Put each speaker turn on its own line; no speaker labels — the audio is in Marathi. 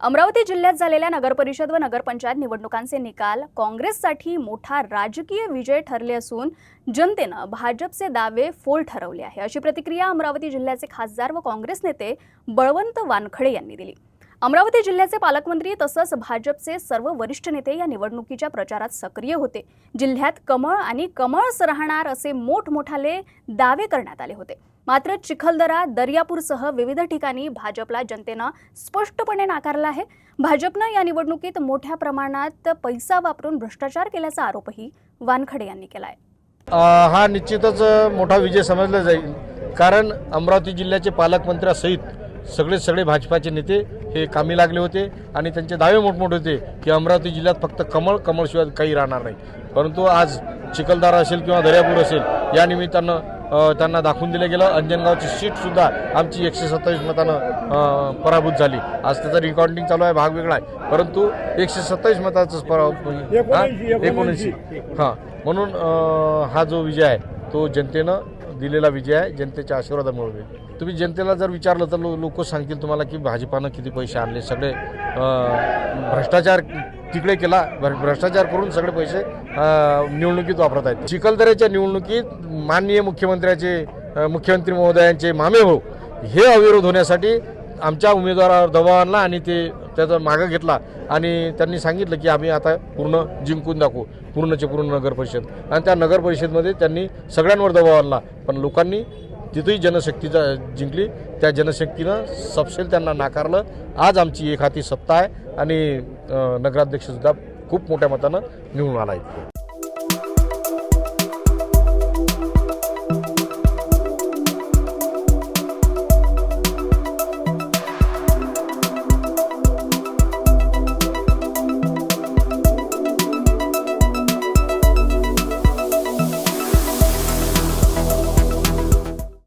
अमरावती जिल्ह्यात झालेल्या नगरपरिषद व नगरपंचायत निवडणुकांचे निकाल काँग्रेससाठी मोठा राजकीय विजय ठरले असून जनतेनं भाजपचे दावे फोल ठरवले आहे. अशी प्रतिक्रिया अमरावती जिल्ह्याचे खासदार व काँग्रेस नेते बळवंत वानखडे यांनी दिली. अमरावती जिल्ह्याचे पालकमंत्री तसंच भाजपचे सर्व वरिष्ठ नेते या निवडणुकीच्या प्रचारात सक्रिय होते. जिल्ह्यात कमळ आणि कमळच राहणार असे मोठमोठाले दावे करण्यात आले होते. मात्र चिखलदरा दर्यापूरसह विविध ठिकाणी भाजपला जनतेनं स्पष्टपणे नाकारला आहे. भाजपनं या निवडणुकीत मोठ्या प्रमाणात पैसा वापरून भ्रष्टाचार केल्याचा आरोपही वानखडे यांनी केला आहे
हा निश्चितच मोठा विजय समजला जाईल. कारण अमरावती जिल्ह्याचे पालकमंत्र्यासहित सगळे सगळे भाजपाचे नेते हे कामी लागले होते आणि त्यांचे दावे मोठमोठे होते की अमरावती जिल्ह्यात फक्त कमळ कमळशिवाय काही राहणार नाही. परंतु आज चिखलदारा असेल किंवा दर्यापूर असेल या निमित्तानं त्यांना दाखवून दिलं गेलं. अंजनगावची सीटसुद्धा आमची एकशे सत्तावीस मतानं पराभूत झाली. आज त्याचं रेकॉर्डिंग चालू आहे भाग वेगळा आहे. परंतु एकशे सत्तावीस मताचं परा- हा? एकोणऐंशी. हां. म्हणून हा जो विजय आहे तो जनतेनं दिलेला विजय आहे जनतेच्या आशीर्वादामुळे. तुम्ही जनतेला जर विचारलं तर लोक सांगतील तुम्हाला की भाजपानं किती पैसे आणले सगळे भ्रष्टाचार तिकडे केला भ्रष्टाचार करून सगळे पैसे निवडणुकीत वापरत आहेत. चिखलदऱ्याच्या निवडणुकीत माननीय मुख्यमंत्र्याचे मुख्यमंत्री महोदयांचे मामे भाऊ हे अविरोध होण्यासाठी आमच्या उमेदवारावर दबाव आणला आणि ते त्याचा मागं घेतला आणि त्यांनी सांगितलं की आम्ही आता पूर्ण जिंकून दाखवू पूर्णचे पूर्ण नगर परिषद. आणि त्या नगर परिषदमध्ये त्यांनी सगळ्यांवर दबाव आणला. पण लोकांनी तिथेही जनशक्तीचा जिंकली. त्या जनशक्तीनं सपशेल त्यांना नाकारलं. आज आमची एक हाती सत्ता आहे आणि नगराध्यक्षसुद्धा खूप मोठ्या मतानं निवडून आला आहे.